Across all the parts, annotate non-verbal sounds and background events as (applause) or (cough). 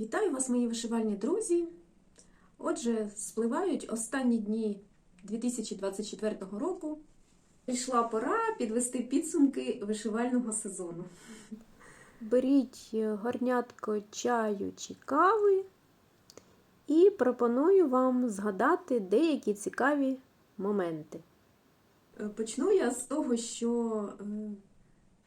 Вітаю вас, мої вишивальні друзі. Отже, спливають останні дні 2024 року. Прийшла пора підвести підсумки вишивального сезону. Беріть горнятко чаю чи кави і пропоную вам згадати деякі цікаві моменти. Е, Почну я з того, що е,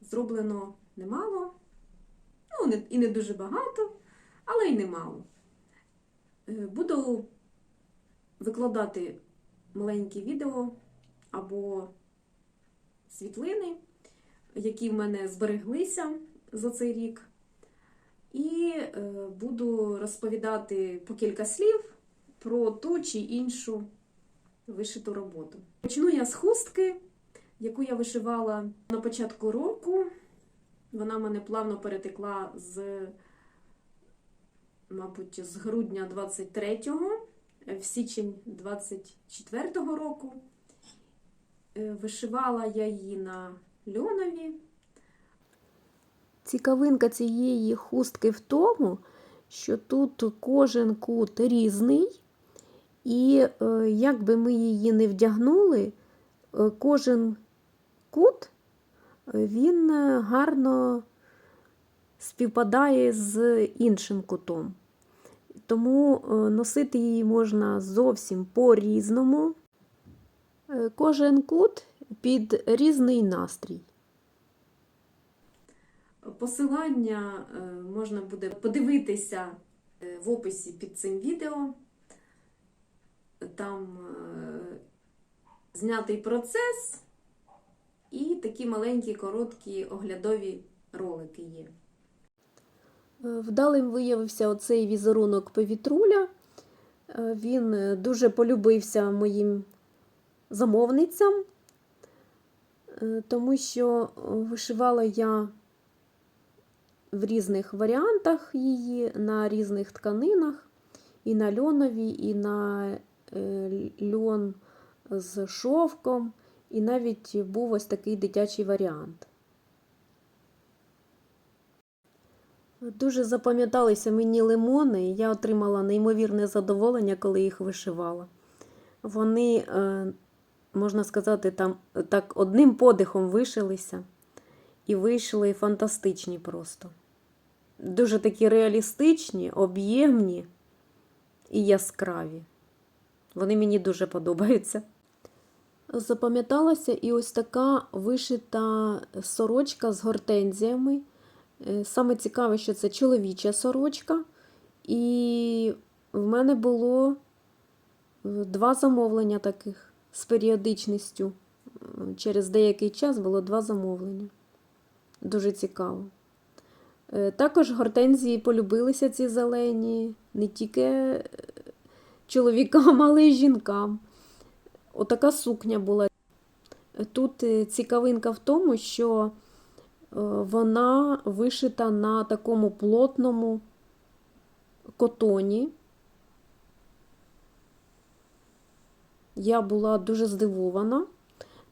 зроблено немало, ну і не дуже багато, але й немало. Е, Буду викладати маленькі відео або світлини, які в мене збереглися за цей рік. І е, буду розповідати по кілька слів про ту чи іншу вишиту роботу. Почну я з хустки, яку я вишивала на початку року. Вона мене плавно перетекла з, мабуть, з грудня 23-го в січень 24-го року. Е, Вишивала я її на льонові. Цікавинка цієї хустки в тому, що тут кожен кут різний, і е, як би ми її не вдягнули, е, кожен кут е, він е, гарно співпадає з іншим кутом. Тому е, носити її можна зовсім по-різному. Е, Кожен кут під різний настрій. Посилання е, можна буде подивитися в описі під цим відео. Там знятий процес і такі маленькі короткі оглядові ролики є. Вдалим виявився оцей візерунок повітруля. Е, Він е, дуже полюбився моїм замовницям, е, тому що вишивала я в різних варіантах її, на різних тканинах, і на льонові, і на льон з шовком, і навіть був ось такий дитячий варіант. Дуже запам'яталися мені лимони, я отримала неймовірне задоволення, коли їх вишивала. Вони, е, можна сказати, там так одним подихом вишилися і вийшли фантастичні просто. Дуже такі реалістичні, об'ємні і яскраві. Вони мені дуже подобаються. Запам'яталася і ось така вишита сорочка з гортензіями. Е, Саме цікаве, що це чоловіча сорочка, і в мене було е, два замовлення таких з періодичністю. Через деякий час було два замовлення. Дуже цікаво. Е, Також гортензії полюбилися ці зелені, не тільки чоловікам, (laughs) але й жінкам. Отака сукня була. Тут цікавинка в тому, що вона вишита на такому плотному котоні. Я була дуже здивована,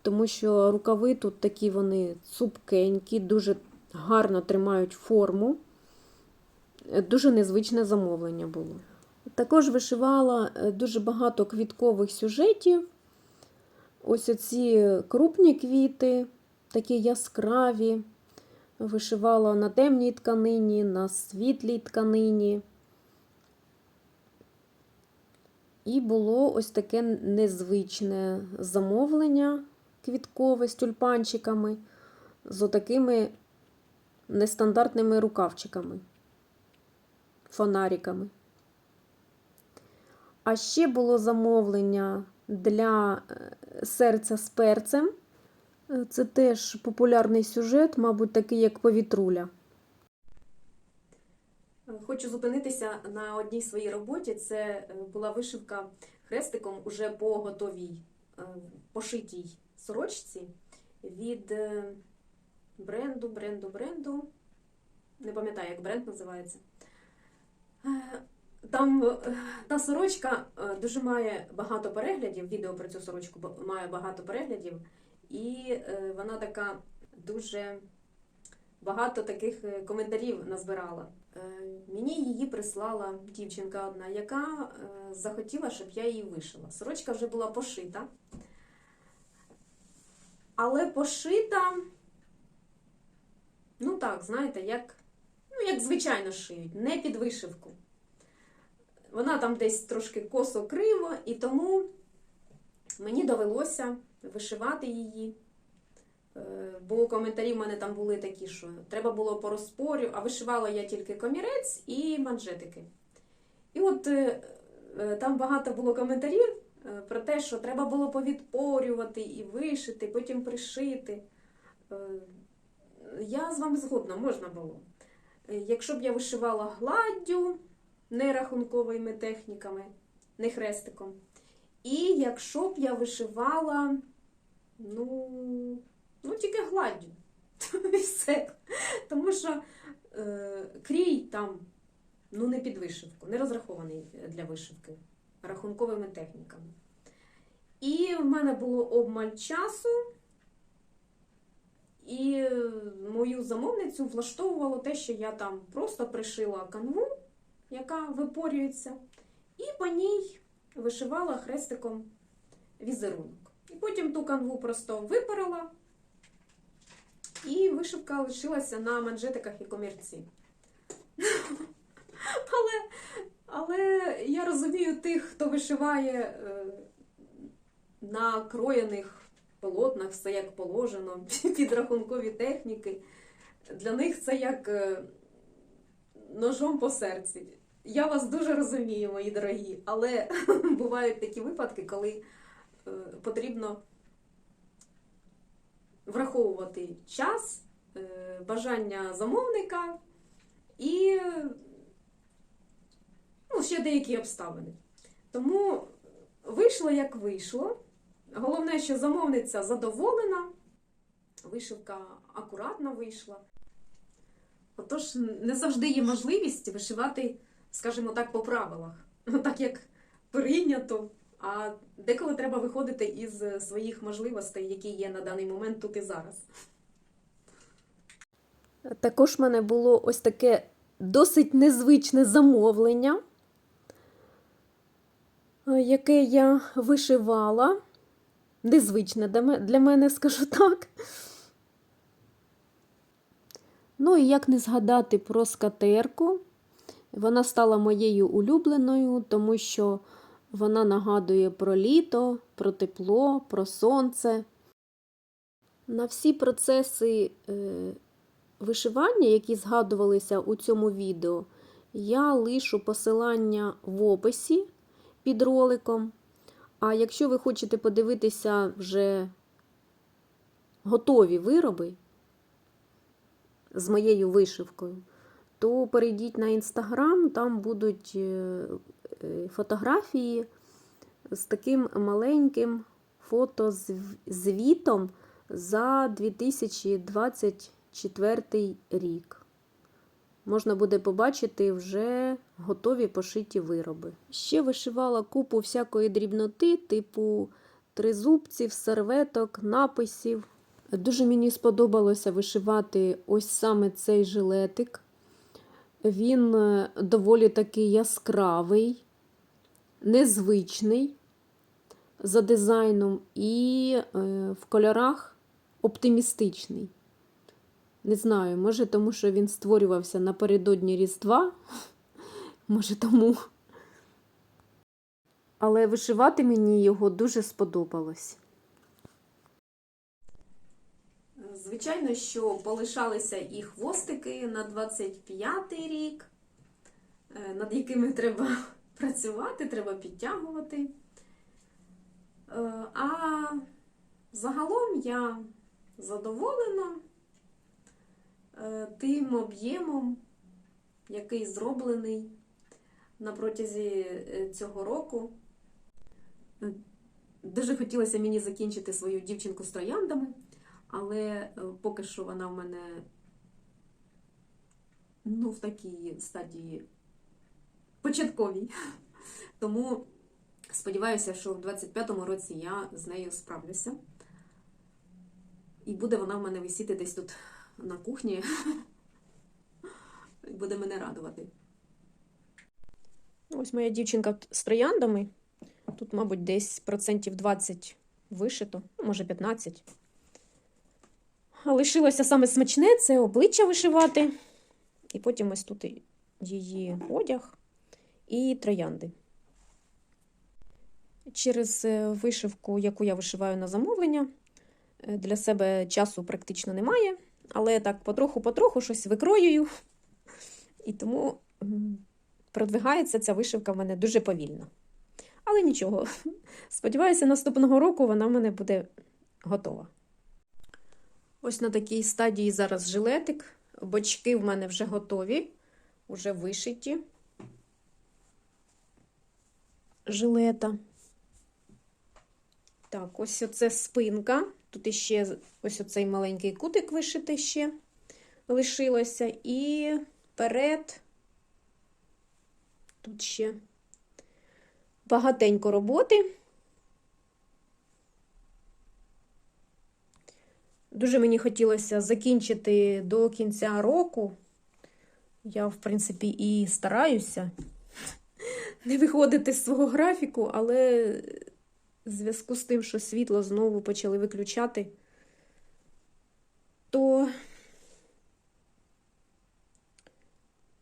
тому що рукави тут такі вони цупкенькі, дуже гарно тримають форму. Дуже незвичне замовлення було. Також вишивала е, дуже багато квіткових сюжетів. Ось оці крупні квіти, такі яскраві. Вишивала на темній тканині, на світлій тканині. І було ось таке незвичне замовлення квіткове з тюльпанчиками, з отакими нестандартними рукавчиками, фонариками. А ще було замовлення для е, серця з перцем. Це теж популярний сюжет, мабуть, такий, як повітруля. Хочу зупинитися на одній своїй роботі. Це е, була вишивка хрестиком уже по готовій е, пошитій сорочці від е, бренду, бренду, бренду. Не пам'ятаю, як бренд називається. Там та сорочка дуже має багато переглядів. Відео про цю сорочку має багато переглядів, і е, вона така дуже багато таких е, коментарів назбирала. Е, Мені її прислала дівчинка одна, яка захотіла, щоб я її вишила. Сорочка вже була пошита. Але пошита, ну так, знаєте, як, ну, як звичайно шиють, не під вишивку. Вона там десь трошки косо криво, і тому мені довелося вишивати її. Е, Бо коментарі в мене там були такі, що треба було по розпорю, а вишивала я тільки комірець і манжетики. І от е, е, там багато було коментарів про те, що треба було повідпорювати і вишити, потім пришити. Я з вами згодна, можна було. Якщо б я вишивала гладдю, не рахунковими техніками, не хрестиком. І якщо б я вишивала, ну, ну тільки гладдю. (laughs) І все. Тому що е, крій там ну, не під вишивку, не розрахований для вишивки рахунковими техніками. І в мене було обмаль часу, і мою замовницю влаштовувало те, що я там просто пришила канву, яка випорюється, і по ній вишивала хрестиком візерунок. І потім ту канву просто випарила, і вишивка лишилася на манжетиках і комірці. (laughs) Але, але я розумію тих, хто вишиває е, на кроєних полотнах, все як положено, (laughs) підрахункові техніки. Для них це як е, ножом по серці. Я вас дуже розумію, мої дорогі, але (laughs) бувають такі випадки, коли потрібно враховувати час, е, бажання замовника і ну, ще деякі обставини. Тому вийшло як вийшло. Головне, що замовниця задоволена, вишивка акуратно вийшла. Отож, не завжди є можливість вишивати, скажімо так, по правилах, так як прийнято. А деколи треба виходити із своїх можливостей, які є на даний момент тут і зараз. Також в мене було ось таке досить незвичне замовлення, яке я вишивала. Незвичне для мене, скажу так. Ну і як не згадати про скатерку. Вона стала моєю улюбленою, тому що вона нагадує про літо, про тепло, про сонце. На всі процеси е, вишивання, які згадувалися у цьому відео, я лишу посилання в описі під роликом. А якщо ви хочете подивитися вже готові вироби з моєю вишивкою, то перейдіть на інстаграм, там будуть е, фотографії з таким маленьким фотозвітом за 2024 рік. Можна буде побачити вже готові пошиті вироби. Ще вишивала купу всякої дрібноти, типу тризубців, серветок, написів. Дуже мені сподобалося вишивати ось саме цей жилетик. Він е, доволі такий яскравий, незвичний за дизайном і е, в кольорах оптимістичний. Не знаю, може, тому що він створювався напередодні Різдва. (laughs) Може, тому. Але вишивати мені його дуже сподобалось. Звичайно, що полишалися і хвостики на 25-й рік, е, над якими треба працювати, треба підтягувати. Е, А загалом я задоволена е, тим об'ємом, який зроблений на протязі е, цього року. Дуже хотілося мені закінчити свою дівчинку з трояндами, але поки що вона в мене ну, в такій стадії початковій. Тому сподіваюся, що в 25-му році я з нею справлюся. І буде вона в мене висіти десь тут на кухні, буде мене радувати. Ось моя дівчинка з трояндами. Тут, мабуть, десь процентів 20 вишито, ну, може 15. А лишилося саме смачне це обличчя вишивати. І потім ось тут її одяг і троянди. Через е, вишивку, яку я вишиваю на замовлення, е, для себе часу практично немає, але так потроху-потроху щось викроюю. І тому продвигається ця вишивка в мене дуже повільно. Але нічого. Сподіваюся, наступного року вона в мене буде готова. Ось на такій стадії зараз жилетик. Бочки в мене вже готові, вже вишиті. Жилета. Так, ось оце спинка. Тут іще ось оцей маленький кутик вишити ще лишилося. І перед. Тут ще багатенько роботи. Дуже мені хотілося закінчити до кінця року. Я, в принципі, і стараюся не виходити з свого графіку, але в зв'язку з тим, що світло знову почали виключати, то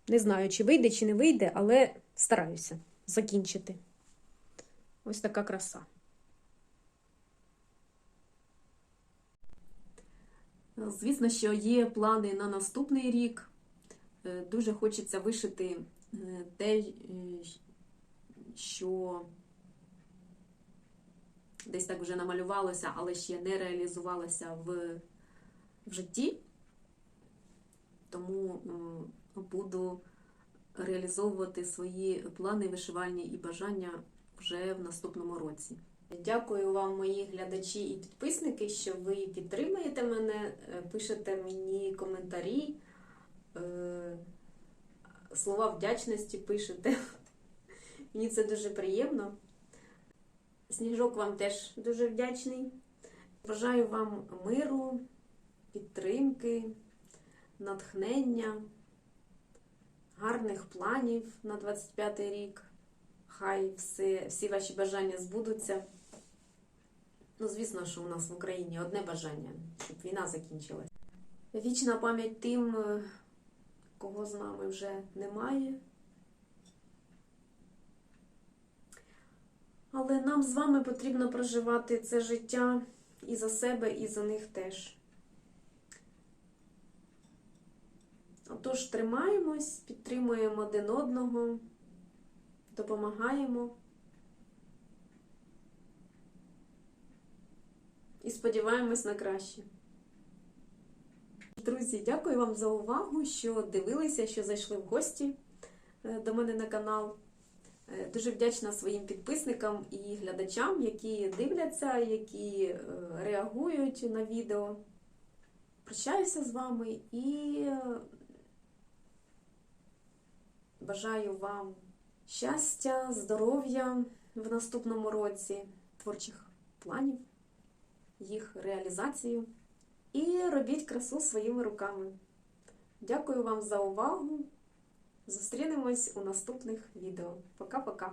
не знаю, чи вийде, чи не вийде, але стараюся закінчити. Ось така краса. Звісно, що є плани на наступний рік. Е, Дуже хочеться вишити е, те, е, що десь так вже намалювалося, але ще не реалізувалося в, в житті. Тому буду реалізовувати свої плани вишивальні і бажання вже в наступному році. Дякую вам, мої глядачі і підписники, що ви підтримуєте мене, е, пишете мені коментарі, е, слова вдячності пишете. Мені це дуже приємно. Сніжок вам теж дуже вдячний. Бажаю вам миру, підтримки, натхнення, гарних планів на 25 рік. Хай все, всі ваші бажання збудуться. Ну, звісно, що у нас в Україні одне бажання, щоб війна закінчилась. Вічна пам'ять тим, кого з нами вже немає. Але нам з вами потрібно проживати це життя і за себе, і за них теж. Отож, тримаємось, підтримуємо один одного, допомагаємо. І сподіваємось на краще. Друзі, дякую вам за увагу, що дивилися, що зайшли в гості е, до мене на канал. Е, Дуже вдячна своїм підписникам і глядачам, які дивляться, які е, реагують на відео. Прощаюся з вами і е, бажаю вам щастя, здоров'я в наступному році, творчих планів, їх реалізацію. І робіть красу своїми руками. Дякую вам за увагу! Зустрінемось у наступних відео. Пока-пока!